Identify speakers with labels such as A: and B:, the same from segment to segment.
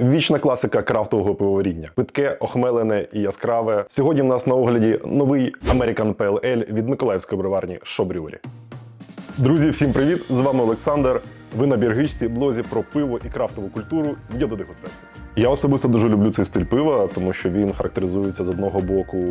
A: Вічна класика крафтового пивоваріння. Питке, охмелене і яскраве. Сьогодні в нас на огляді новий American Ale від Миколаївської броварні Шобрюрі. Друзі, всім привіт! З вами Олександр. Ви на Біргичці, блозі про пиво і крафтову культуру. Йде до дегустації. Я особисто дуже люблю цей стиль пива, тому що він характеризується з одного боку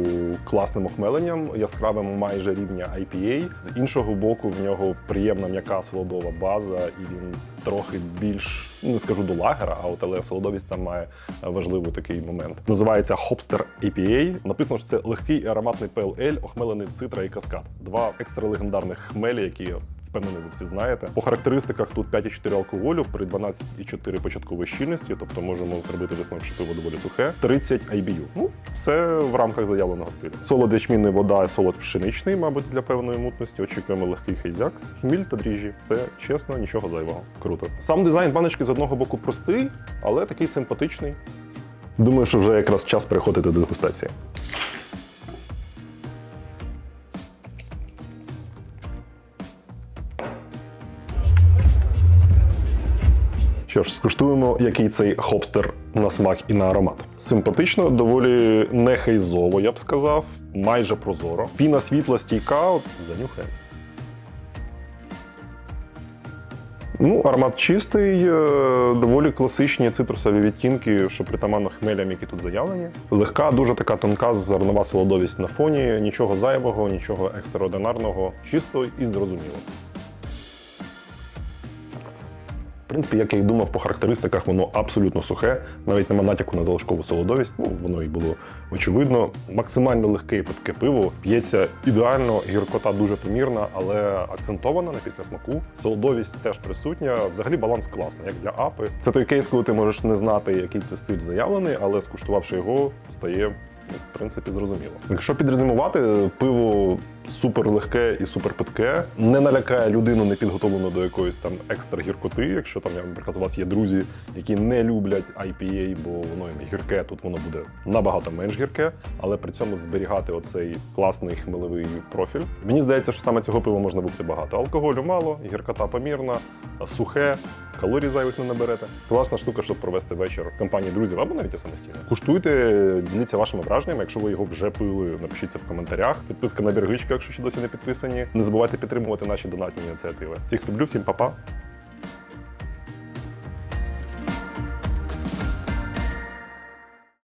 A: класним охмеленням, яскравим майже рівня IPA. З іншого боку, в нього приємна м'яка солодова база, і він трохи більш не скажу до лагера, а от але солодовість там має важливий такий момент. Називається Hopster IPA. Написано, що це легкий і ароматний Ale, охмелений цитра і каскад. Два екстра легендарних хмелі, які впевнений, ви всі знаєте. По характеристиках тут 5,4 алкоголю при 12,4 початкової щільності, тобто можемо зробити висновок, що пиво доволі сухе. 30 IBU. Ну, все в рамках заявленого стилю. Солод ячмінний вода, солод пшеничний, мабуть, для певної мутності. Очікуємо легкий хейзяк, хміль та дріжджі. Все чесно, нічого зайвого. Круто. Сам дизайн баночки з одного боку простий, але такий симпатичний. Думаю, що вже якраз час переходити до дегустації. Що ж, скуштуємо, який цей хопстер на смак і на аромат. Симпатично, доволі не хейзово, я б сказав, майже прозоро. Піна світла стійка, от занюхаємо. Ну, аромат чистий, е, доволі класичні цитрусові відтінки, що притаманно хмелям, які тут заявлені. Легка, дуже така тонка зернова солодовість на фоні, нічого зайвого, нічого екстраординарного, чисто і зрозуміло. Принципі, як я й думав, по характеристиках воно абсолютно сухе, навіть нема натяку на залишкову солодовість. Ну, воно і було очевидно. Максимально легке і питке пиво п'ється ідеально, гіркота дуже помірна, але акцентована на післясмаку. Солодовість теж присутня. Взагалі баланс класний, як для апи. Це той кейс, коли ти можеш не знати, який це стиль заявлений, але скуштувавши його, стає. Ну, В принципі, зрозуміло. Якщо підрезюмувати, пиво супер легке і супер питке, не налякає людину, не підготовлену до якоїсь там екстра гіркоти. Якщо там, наприклад, у вас є друзі, які не люблять IPA, бо воно їм гірке, тут воно буде набагато менш гірке, але при цьому зберігати оцей класний хмелевий профіль. Мені здається, що саме цього пива можна випити багато. Алкоголю мало, гіркота помірна, сухе. Калорій зайвих не наберете. Класна штука, щоб провести вечір в компанії друзів або навіть самостійно. Куштуйте, діліться вашими враженнями. Якщо ви його вже пили, напишіть це в коментарях. Підписка на біргичку, якщо ще досі не підписані. Не забувайте підтримувати наші донатні ініціативи. Всіх люблю, всім па-па.